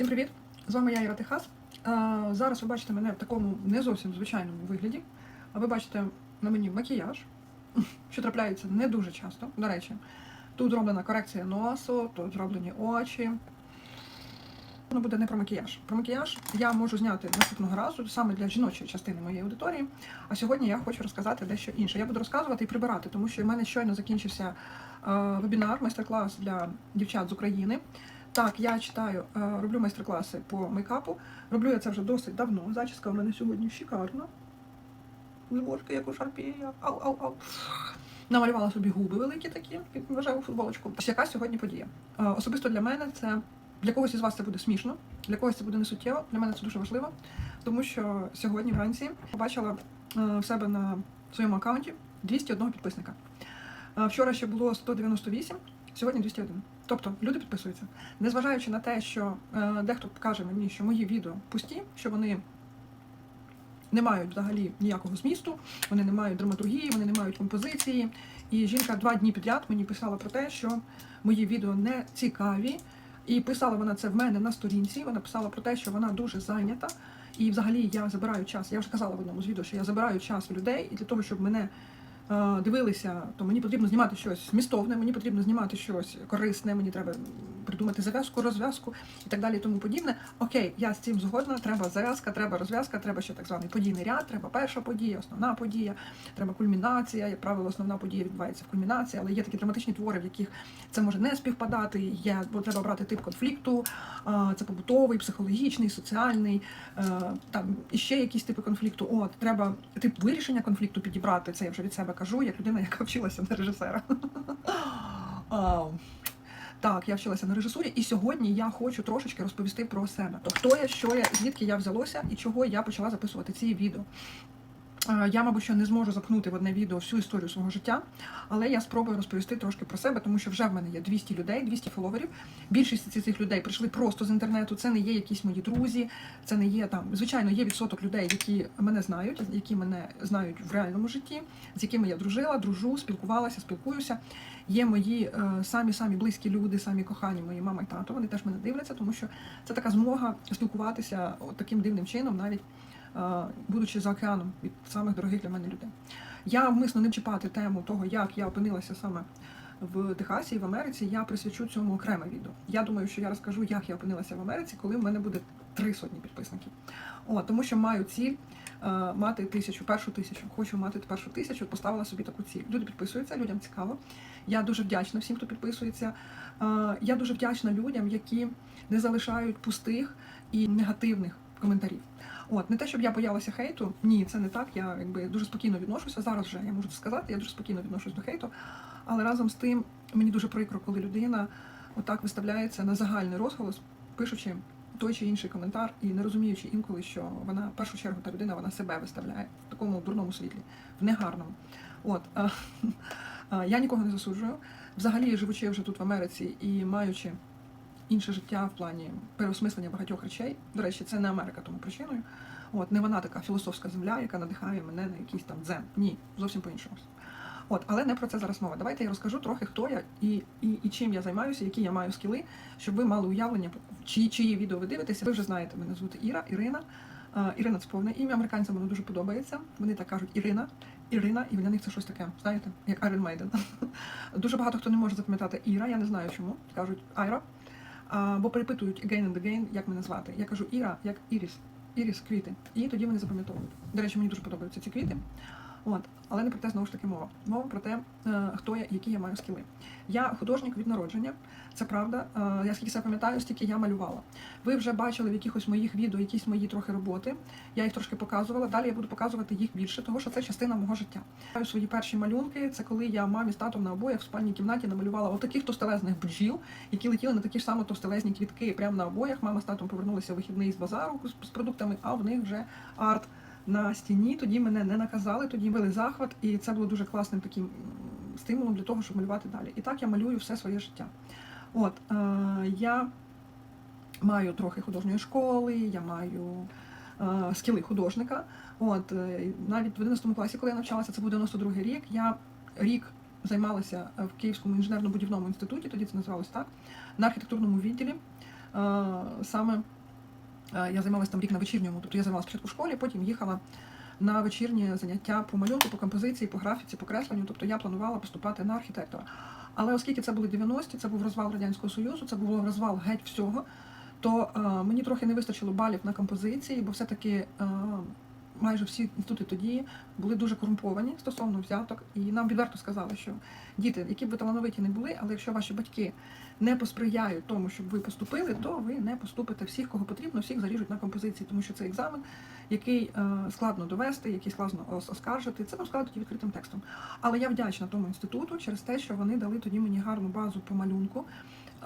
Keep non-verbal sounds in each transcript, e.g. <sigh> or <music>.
Всім привіт! З вами я Іра Техас. Зараз ви бачите мене в такому не зовсім звичайному вигляді. А ви бачите на мені макіяж, <laughs> що трапляється не дуже часто. До речі, тут зроблена корекція носу, тут зроблені очі. Воно буде не про макіяж. Про макіяж я можу зняти наступного разу саме для жіночої частини моєї аудиторії. А сьогодні я хочу розказати дещо інше. Я буду розказувати і прибирати, тому що в мене щойно закінчився вебінар, майстер-клас для дівчат з України. Так, я читаю, е, роблю майстер-класи по мейкапу. Роблю я це вже досить давно. Зачіска в мене сьогодні шикарна. Зворки, як у шарпія. Ау, ау, ау. Намалювала собі губи великі такі, як вважаю футболочку. Яка сьогодні подія? Е, Особисто для мене це для когось із вас це буде смішно, для когось це буде несуттєво. Для мене це дуже важливо, тому що сьогодні вранці побачила е, в себе на своєму аккаунті 201 підписника. Вчора ще було 198, сьогодні 201. Тобто люди підписуються. Незважаючи на те, що е, дехто каже мені, що мої відео пусті, що вони не мають взагалі ніякого змісту, вони не мають драматургії, вони не мають композиції. І жінка два дні підряд мені писала про те, що мої відео не цікаві. І писала вона це в мене на сторінці. Вона писала про те, що вона дуже зайнята. І взагалі я забираю час. Я вже казала в одному з відео, що я забираю час у людей, і для того, щоб мене дивилися, то мені потрібно знімати щось змістовне, мені потрібно знімати щось корисне, мені треба придумати зав'язку, розв'язку і так далі, і тому подібне. Окей, я з цим згодна. Треба зав'язка, треба розв'язка, треба ще так званий подійний ряд, треба перша подія, основна подія, треба кульмінація. Як правило, основна подія відбувається в кульмінації, але є такі драматичні твори, в яких це може не співпадати. Є, бо треба брати тип конфлікту. Це побутовий, психологічний, соціальний, е, там іще якісь типи конфлікту. От треба тип вирішення конфлікту підібрати. Це я вже від себе кажу, як людина, яка вчилася на режисера. <laughs> Так, я вчилася на режисурі, і сьогодні я хочу трошечки розповісти про себе. То хто я, що я, звідки я взялося і чого я почала записувати ці відео. Я, мабуть, що не зможу запхнути в одне відео всю історію свого життя, але я спробую розповісти трошки про себе, тому що вже в мене є 200 людей, 200 фоловерів. Більшість цих людей прийшли просто з інтернету. Це не є якісь мої друзі, це не є там. Звичайно, є відсоток людей, які мене знають, які мене знають в реальному житті, з якими я дружила, дружу, спілкувалася, спілкуюся. Є мої е, самі самі близькі люди, самі кохані, мої мама і тато. Вони теж мене дивляться, тому що це така змога спілкуватися таким дивним чином, навіть е, будучи за океаном від самих дорогих для мене людей. Я вмисно не чіпати тему того, як я опинилася саме в Техасі і в Америці. Я присвячу цьому окреме відео. Я думаю, що я розкажу, як я опинилася в Америці, коли в мене буде три сотні підписників. О, тому що маю ціль е, мати тисячу, першу тисячу. Хочу мати першу тисячу, поставила собі таку ціль. Люди підписуються, людям цікаво. Я дуже вдячна всім, хто підписується. Е, Я дуже вдячна людям, які не залишають пустих і негативних коментарів. От не те, щоб я боялася хейту. Ні, це не так. Я якби дуже спокійно відношуся. Зараз вже я можу сказати. Я дуже спокійно відношусь до хейту. Але разом з тим мені дуже прикро, коли людина отак виставляється на загальний розголос, пишучи той чи інший коментар і не розуміючи інколи, що вона в першу чергу та людина вона себе виставляє в такому дурному світлі, в негарному. От я нікого не засуджую. Взагалі, живучи вже тут в Америці і маючи інше життя в плані переосмислення багатьох речей. До речі, це не Америка тому причиною. От не вона така філософська земля, яка надихає мене на якийсь там дзен. Ні, зовсім по-іншому. От, але не про це зараз мова. Давайте я розкажу трохи, хто я і, і, і чим я займаюся, які я маю скіли, щоб ви мали уявлення, чиї, чиї відео ви дивитеся. Ви вже знаєте, мене звати Іра, Ірина. Ірина це повне ім'я. Американцям воно дуже подобається. Вони так кажуть Ірина, Ірина, і для них це щось таке, знаєте, як Iron Maiden. <laughs> Дуже багато хто не може запам'ятати Іра, я не знаю чому. Кажуть Айра. Бо перепитують again and again, як мене звати. Я кажу Іра, як Іріс. Іріс, квіти. І тоді вони запам'ятовують. До речі, мені дуже подобаються ці квіти. От, але не про те знову ж таки мова. Мова про те, е, хто я, які я маю скіли. Я художник від народження, це правда. Е, Я скільки себе пам'ятаю, стільки я малювала. Ви вже бачили в якихось моїх відео якісь мої трохи роботи. Я їх трошки показувала. Далі я буду показувати їх більше, тому що це частина мого життя. Свої перші малюнки це коли я мамі з татом на обоях в спальній кімнаті намалювала отаких товстелезних бджіл, які летіли на такі ж саме товстелезні квітки прямо на обоях. Мама з татом повернулися в вихідний з базару з продуктами, а в них вже арт на стіні. Тоді мене не наказали, тоді били захват, і це було дуже класним таким стимулом для того, щоб малювати далі. І так я малюю все своє життя. От е, я маю трохи художньої школи, я маю е, скіли художника. От е, навіть в 11 класі, коли я навчалася, це був 92 рік. Я рік займалася в Київському інженерно-будівному інституті, тоді це називалось так, на архітектурному відділі. саме е, я займалася там рік на вечірньому, тобто я займалася спочатку в школі, потім їхала на вечірні заняття по малюнку, по композиції, по графіці, по кресленню. Тобто я планувала поступати на архітектора. Але оскільки це були 90-ті, це був розвал Радянського Союзу, це був розвал геть всього, то е, мені трохи не вистачило балів на композиції, бо все-таки е, майже всі інститути тоді були дуже корумповані стосовно взяток. І нам відверто сказали, що діти, які б ви талановиті не були, але якщо ваші батьки не посприяють тому, щоб ви поступили, то ви не поступите всіх, кого потрібно, всіх заріжуть на композиції, тому що це екзамен, який е, складно довести, який складно оскаржити. Це нам складно тільки відкритим текстом. Але я вдячна тому інституту через те, що вони дали тоді мені гарну базу по малюнку.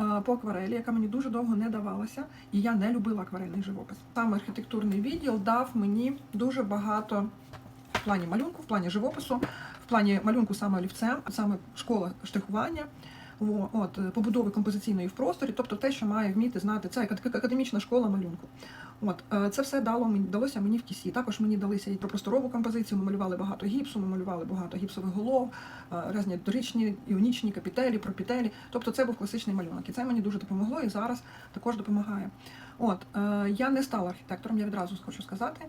Е, По акварелі, яка мені дуже довго не давалася, і я не любила акварельний живопис. Саме архітектурний відділ дав мені дуже багато в плані малюнку, в плані живопису, в плані малюнку саме олівцем, саме школа штрихування, от, побудови композиційної в просторі, тобто те, що має вміти знати, це академічна школа малюнку. От, е, це все дало мені, далося мені в кісі. Також мені далися і про просторову композицію. Ми малювали багато гіпсу, ми малювали багато гіпсових голов, е, різні дорічні, іонічні капітелі, пропітелі. Тобто це був класичний малюнок. І це мені дуже допомогло і зараз також допомагає. От, е, я не стала архітектором, я відразу хочу сказати.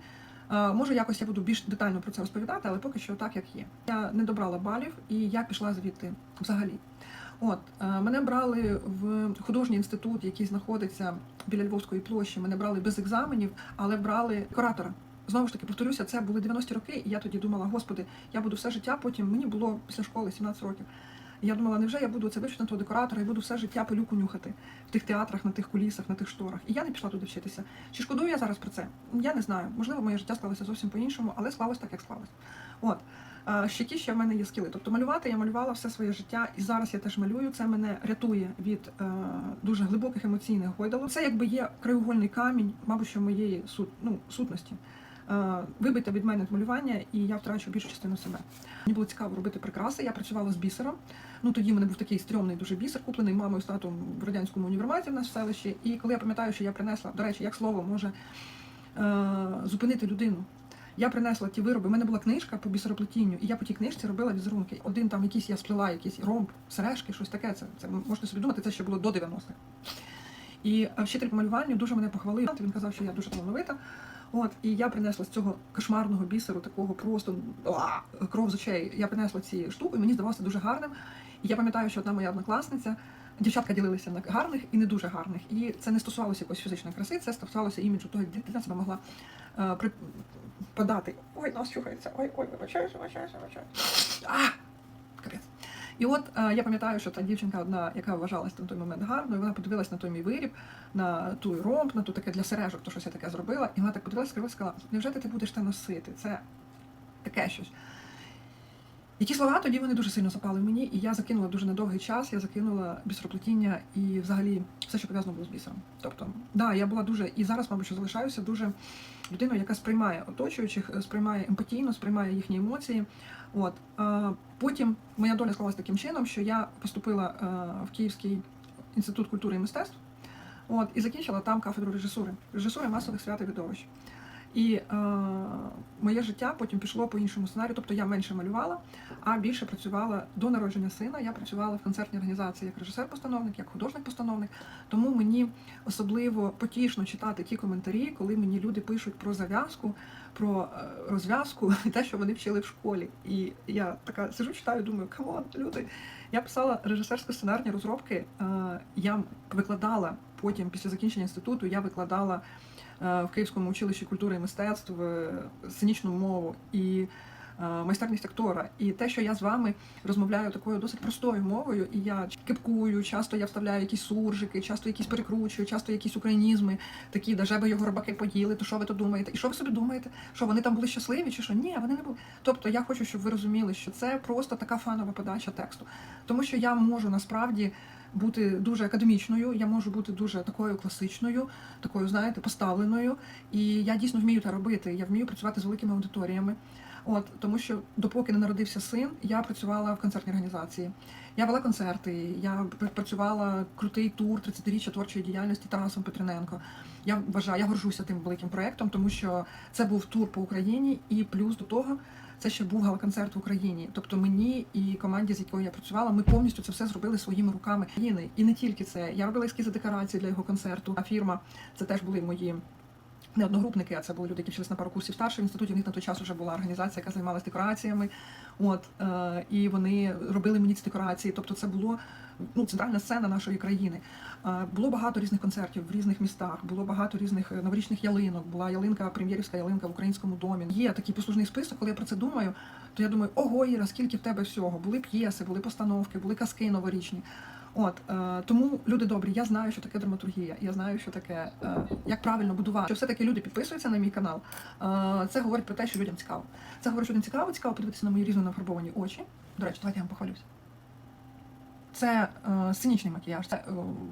Може, якось я буду більш детально про це розповідати, але поки що так, як є. Я не добрала балів, і я пішла звідти взагалі. От е, мене брали в художній інститут, який знаходиться біля Львовської площі. Мене брали без екзаменів, але брали куратора. Знову ж таки, повторюся, це були 90-ті роки, і я тоді думала, господи, я буду все життя. Потім мені було після школи 17 років. Я думала, невже я буду це вивчити на того декоратора і буду все життя пилюку нюхати в тих театрах, на тих кулісах, на тих шторах. І я не пішла туди вчитися. Чи шкодую я зараз про це? Я не знаю. Можливо, моє життя склалося зовсім по-іншому, але склалось так, як склалось. От. Ще ті, ще в мене є скіли. Тобто малювати я малювала все своє життя, і зараз я теж малюю. Це мене рятує від е, дуже глибоких емоційних гойдалок. Це якби є краєугольний камінь, мабуть, що моєї сут, ну, сутності. Е, вибите від мене малювання, і я втрачу більшу частину себе. Мені було цікаво робити прикраси. Я працювала з бісером. Ну тоді в мене був такий стрьомний дуже бісер, куплений мамою з татом в радянському універмазі в нас в селищі. І коли я пам'ятаю, що я принесла, до речі, як слово може е, зупинити людину. Я принесла ті вироби. У мене була книжка по бісероплетінню, і я по тій книжці робила візерунки. Один там якийсь я сплела, якийсь ромб, сережки, щось таке. Це, це можете собі думати, це ще було до 90-х. І вчитель по малюванню дуже мене похвалив. Він казав, що я дуже талановита. От, і я принесла з цього кошмарного бісеру, такого просто а, кров з очей. Я принесла ці штуки, і мені здавалося дуже гарним. І я пам'ятаю, що одна моя однокласниця, дівчатка ділилися на гарних і не дуже гарних. І це не стосувалося якоїсь фізичної краси, це стосувалося іміджу того, як дитина себе могла е, при... подати. Ой, нас чухається, ой, ой, вибачаюся, вибачаюся, вибачаюся. А! Капець. І от е, я пам'ятаю, що та дівчинка одна, яка вважалася на той момент гарною, вона подивилась на той мій виріб, на той ромб, на ту таке для сережок, то щось я таке зробила, і вона так подивилася, скривилася, сказала, невже ти, будеш це носити? Це таке щось. І ті слова тоді вони дуже сильно запали в мені, і я закинула дуже на довгий час, я закинула бісероплетіння і взагалі все, що пов'язано було з бісером. Тобто, да, я була дуже, і зараз, мабуть, що залишаюся дуже людиною, яка сприймає оточуючих, е, сприймає емпатійно, сприймає їхні емоції. От потім моя доля склалася таким чином, що я поступила е, в Київський інститут культури і мистецтв. От, і закінчила там кафедру режисури, режисури масових свят і видовищ. І е, моє життя потім пішло по іншому сценарію. Тобто я менше малювала, а більше працювала до народження сина. Я працювала в концертній організації як режисер-постановник, як художник-постановник. Тому мені особливо потішно читати ті коментарі, коли мені люди пишуть про зав'язку, про е, розв'язку і <laughs> те, що вони вчили в школі. І я така сижу, читаю, думаю, камон, люди. Я писала режисерсько-сценарні розробки. е, Я викладала потім, після закінчення інституту, я викладала в Київському училищі культури і мистецтв е, сценічну мову і е, майстерність актора. І те, що я з вами розмовляю такою досить простою мовою, і я кипкую, часто я вставляю якісь суржики, часто якісь перекручую, часто якісь українізми, такі, де би його рибаки поїли, то що ви то думаєте? І що ви собі думаєте? Що вони там були щасливі, чи що? Ні, вони не були. Тобто я хочу, щоб ви розуміли, що це просто така фанова подача тексту. Тому що я можу насправді бути дуже академічною, я можу бути дуже такою класичною, такою, знаєте, поставленою. І я дійсно вмію це робити. Я вмію працювати з великими аудиторіями. От тому, що допоки не народився син, я працювала в концертній організації. Я вела концерти, я пр- працювала крутий тур 30-річчя творчої діяльності Тарасом Петриненко. Я вважаю, я горжуся тим великим проєктом, тому що це був тур по Україні, і плюс до того це ще був гала-концерт в Україні. Тобто мені і команді, з якою я працювала, ми повністю це все зробили своїми руками. І не тільки це. Я робила ескізи декорації для його концерту. А фірма це теж були мої. Не одногрупники, а це були люди, які вчились на пару курсів старшого інституті. У них на той час вже була організація, яка займалася декораціями. От е, і вони робили мені ці декорації. Тобто, це було ну центральна сцена нашої країни. Е, було багато різних концертів в різних містах, було багато різних е, новорічних ялинок. Була ялинка, прем'єрівська ялинка в українському домі. Є такий послужний список. Коли я про це думаю, то я думаю, ого, Іра, скільки в тебе всього? Були п'єси, були постановки, були казки новорічні. От е, тому люди добрі, я знаю, що таке драматургія. Я знаю, що таке е, як правильно будувати. Що все таки люди підписуються на мій канал. Е, це говорить про те, що людям цікаво. Це говорить, що людям цікаво, цікаво подивитися на мої різно нафарбовані очі. До речі, давайте я вам похвалюся. Це е, сценічний макіяж, це е,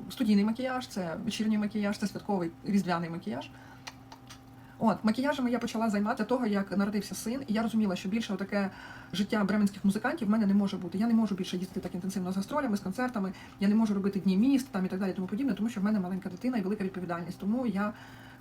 студійний макіяж, це вечірній макіяж, це святковий різдвяний макіяж. От, макіяжами я почала займатися того, як народився син, і я розуміла, що більше таке життя бременських музикантів в мене не може бути. Я не можу більше їздити так інтенсивно з гастролями, з концертами. Я не можу робити дні міст там і так далі, тому подібне, тому що в мене маленька дитина і велика відповідальність. Тому я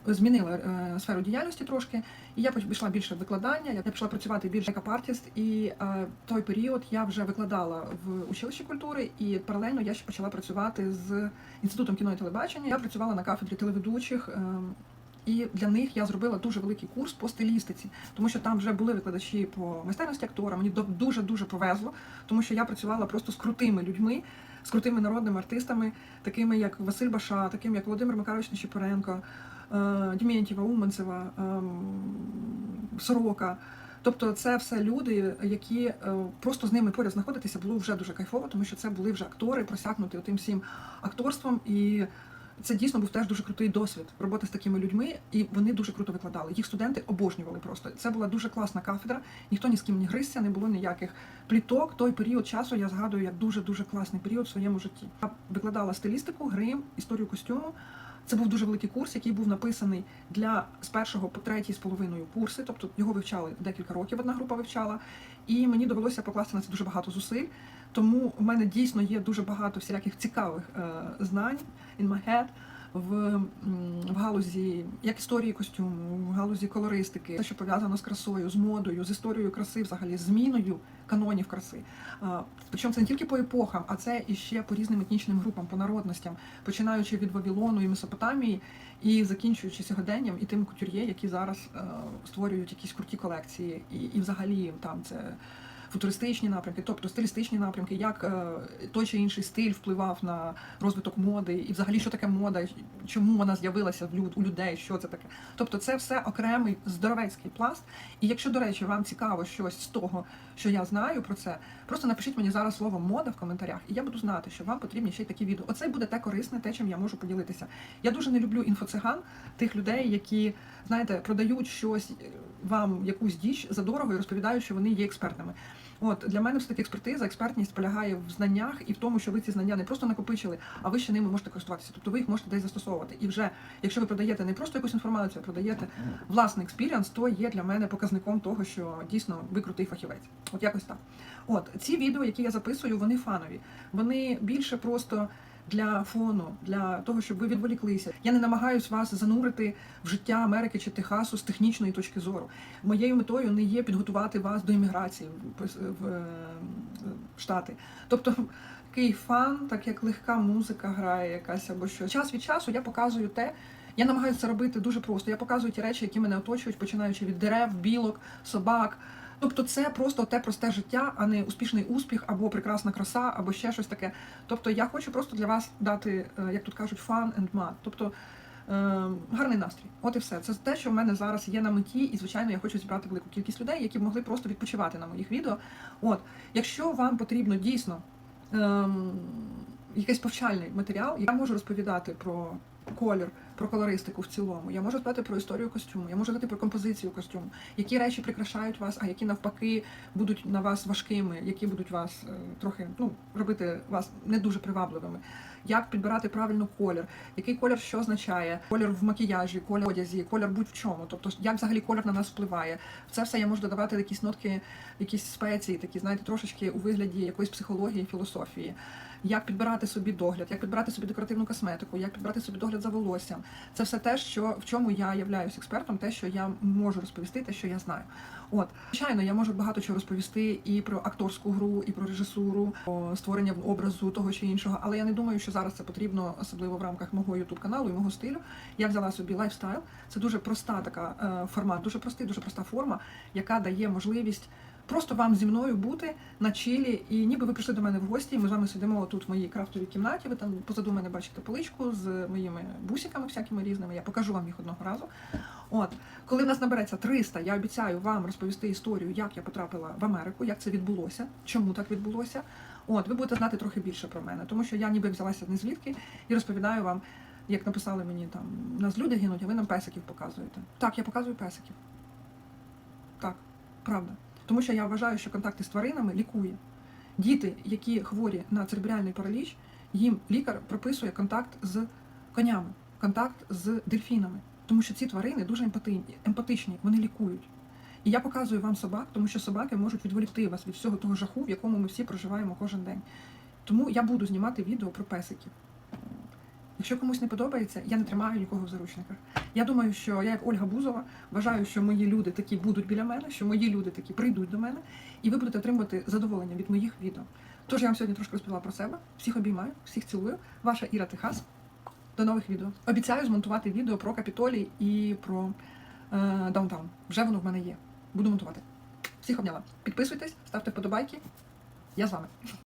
змінила е, сферу діяльності трошки, і я пішла більше в викладання. Я пішла працювати більше як артист, і е, той період я вже викладала в училищі культури, і паралельно я ще почала працювати з інститутом кіно і телебачення. Я працювала на кафедрі телеведучих. Е, і для них я зробила дуже великий курс по стилістиці, тому що там вже були викладачі по майстерності актора. Мені дуже дуже повезло, тому що я працювала просто з крутими людьми, з крутими народними артистами, такими як Василь Баша, таким як Володимир Макарович Нещепоренко, е, Дімєнтєва, Уманцева, ем, Сорока. Тобто, це все люди, які е, просто з ними поряд знаходитися було вже дуже кайфово, тому що це були вже актори, просякнуті тим всім акторством і. Це дійсно був теж дуже крутий досвід роботи з такими людьми, і вони дуже круто викладали. Їх студенти обожнювали просто. Це була дуже класна кафедра. Ніхто ні з ким не гризся, не було ніяких пліток. Той період часу я згадую як дуже дуже класний період в своєму житті. Я викладала стилістику, грим, історію костюму. Це був дуже великий курс, який був написаний для з першого по третій з половиною курси. Тобто його вивчали декілька років. Одна група вивчала, і мені довелося покласти на це дуже багато зусиль. Тому в мене дійсно є дуже багато всіляких цікавих е, знань in my head в, в галузі як історії костюму, в галузі колористики, те, що пов'язано з красою, з модою, з історією краси, взагалі, зміною канонів краси. Причому це не тільки по епохам, а це і ще по різним етнічним групам, по народностям, починаючи від Вавилону і Месопотамії і закінчуючи сьогоденням і тим кутюр'є, які зараз е, створюють якісь круті колекції, і, і взагалі там це футуристичні напрямки, тобто стилістичні напрямки, як е, той чи інший стиль впливав на розвиток моди, і взагалі що таке мода, чому вона з'явилася в люд, у людей, що це таке. Тобто, це все окремий здоровецький пласт. І якщо, до речі, вам цікаво щось з того, що я знаю про це, просто напишіть мені зараз слово мода в коментарях, і я буду знати, що вам потрібні ще й такі відео. Оце буде те корисне, те, чим я можу поділитися. Я дуже не люблю інфоциган, тих людей, які знаєте, продають щось е, вам якусь діч за дорого і розповідають, що вони є експертами. От для мене все таки експертиза, експертність полягає в знаннях і в тому, що ви ці знання не просто накопичили, а ви ще ними можете користуватися. Тобто ви їх можете десь застосовувати. І вже, якщо ви продаєте не просто якусь інформацію, а продаєте власний експіріанс, то є для мене показником того, що дійсно ви крутий фахівець. От якось так. От ці відео, які я записую, вони фанові. Вони більше просто для фону, для того, щоб ви відволіклися. Я не намагаюсь вас занурити в життя Америки чи Техасу з технічної точки зору. Моєю метою не є підготувати вас до імміграції е, в Штати. Тобто такий фан, так як легка музика грає якась або що. Час від часу я показую те. Я намагаюся це робити дуже просто. Я показую ті речі, які мене оточують, починаючи від дерев, білок, собак. Тобто це просто те просте життя, а не успішний успіх, або прекрасна краса, або ще щось таке. Тобто я хочу просто для вас дати, е, як тут кажуть, fun and mad. Тобто е, гарний настрій. От і все. Це те, що в мене зараз є на меті, і звичайно, я хочу зібрати велику кількість людей, які б могли просто відпочивати на моїх відео. От, якщо вам потрібно дійсно. Ем, Якийсь повчальний матеріал, я можу розповідати про колір, про колористику в цілому. Я можу сказати про історію костюму, я можу сказати про композицію костюму, які речі прикрашають вас, а які навпаки будуть на вас важкими, які будуть вас е, трохи ну робити вас не дуже привабливими. Як підбирати правильно колір, який колір що означає, колір в макіяжі, колір в одязі, колір будь-в чому. Тобто, як взагалі колір на нас впливає. В це все я можу додавати якісь нотки, якісь спеції, такі знаєте, трошечки у вигляді якоїсь психології, філософії. Як підбирати собі догляд, як підбирати собі декоративну косметику, як підбирати собі догляд за волоссям. Це все те, що в чому я являюсь експертом, те, що я можу розповісти, те, що я знаю. От, звичайно, я можу багато чого розповісти і про акторську гру, і про режисуру, про створення образу того чи іншого. Але я не думаю, що зараз це потрібно, особливо в рамках мого ютуб каналу і мого стилю. Я взяла собі лайфстайл. Це дуже проста така е, формат, дуже простий, дуже проста форма, яка дає можливість. Просто вам зі мною бути на чилі, і ніби ви прийшли до мене в гості. і Ми з вами сидимо тут в моїй крафтовій кімнаті. Ви там позаду мене бачите поличку з моїми бусиками всякими різними. Я покажу вам їх одного разу. От коли в нас набереться 300, я обіцяю вам розповісти історію, як я потрапила в Америку, як це відбулося, чому так відбулося. От ви будете знати трохи більше про мене, тому що я ніби взялася не звідки і розповідаю вам, як написали мені там, нас люди гинуть, а ви нам песиків показуєте. Так, я показую песиків. Так, правда. Тому що я вважаю, що контакти з тваринами лікує. Діти, які хворі на церебральний параліч, їм лікар прописує контакт з конями, контакт з дельфінами. Тому що ці тварини дуже емпатичні, вони лікують. І я показую вам собак, тому що собаки можуть відволікти вас від всього того жаху, в якому ми всі проживаємо кожен день. Тому я буду знімати відео про песиків. Якщо комусь не подобається, я не тримаю нікого в заручниках. Я думаю, що я, як Ольга Бузова, вважаю, що мої люди такі будуть біля мене, що мої люди такі прийдуть до мене, і ви будете отримувати задоволення від моїх відео. Тож я вам сьогодні трошки розповіла про себе. Всіх обіймаю, всіх цілую. Ваша Іра Техас. До нових відео. Обіцяю змонтувати відео про Капітолій і про е, Даунтаун. Вже воно в мене є. Буду монтувати. Всіх обняла. Підписуйтесь, ставте вподобайки. Я з вами.